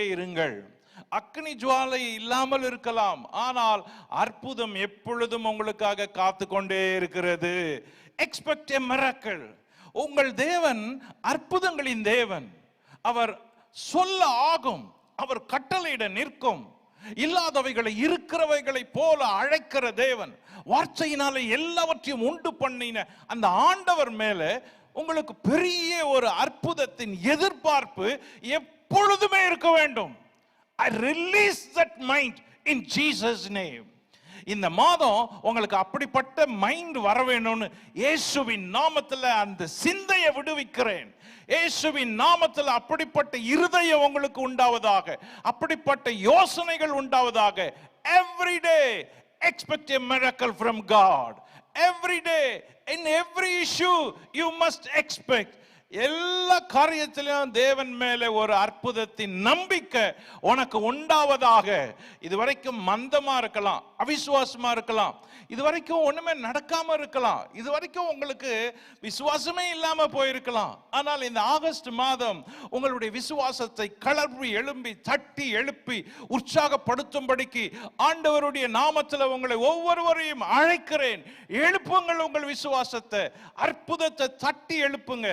இருங்கள். அக்னி ஜுவாலை இல்லாமல் இருக்கலாம். ஆனால் அற்புதம் எப்பொழுதும் உங்களுக்காக காத்து கொண்டே இருக்கிறது. எக்ஸ்பெக்ட் எ மிராக்கள் உங்கள் தேவன் அற்புதங்களின் தேவன். அவர் சொல்ல ஆகும். அவர் கட்டளையிட நிற்கும். இல்லாதவைகளை இருக்கிறவைகளை போல அழைக்கிற தேவன். வார்த்தையினால எல்லாவற்றையும் உண்டு பண்ணின அந்த ஆண்டவர் மேல உங்களுக்கு பெரிய ஒரு அற்புதத்தின் எதிர்பார்ப்பு எப் எப்பொழுதுமே இருக்க வேண்டும். I release that mind in Jesus name இந்த மாதம் உங்களுக்கு அப்படிப்பட்ட மைண்ட் வர வேணும்னு இயேசுவின் நாமத்தில் அந்த சிந்தையை விடுவிக்கிறேன். இயேசுவின் நாமத்தில் அப்படிப்பட்ட இருதயம் உங்களுக்கு உண்டாவதாக அப்படிப்பட்ட யோசனைகள் உண்டாவதாக. Every day expect a miracle from God every day in every issue you must expect எல்லா காரியத்திலும் தேவன் மேலே ஒரு அற்புதத்தின் நம்பிக்கை உனக்கு உண்டாவதாக. இதுவரைக்கும் மந்தமா இருக்கலாம் அவிசுவாசமா இருக்கலாம் இதுவரைக்கும் ஒண்ணுமே நடக்காம இருக்கலாம் இதுவரைக்கும் உங்களுக்கு விசுவாசமே இல்லாம போயிருக்கலாம். ஆனால் இந்த ஆகஸ்ட் மாதம் உங்களுடைய விசுவாசத்தை கிளம்பி எழும்பி தட்டி எழுப்பி உற்சாகப்படுத்தும்படிக்கு ஆண்டவருடைய நாமத்தில் உங்களை ஒவ்வொருவரையும் அழைக்கிறேன். எழுப்புங்கள் உங்கள் விசுவாசத்தை அற்புதத்தை தட்டி எழுப்புங்க.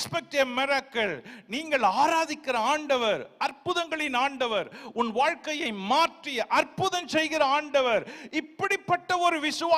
எக்ஸ்பெக்ட் எ மிராக்கிள் நீங்கள் ஆராதிக்கிற ஆண்டவர் அற்புதங்களின் ஆண்டவர் உன் வாழ்க்கையை மாற்றி அற்புதம் செய்கிற ஆண்டவர். இப்படிப்பட்ட ஒரு விசுவா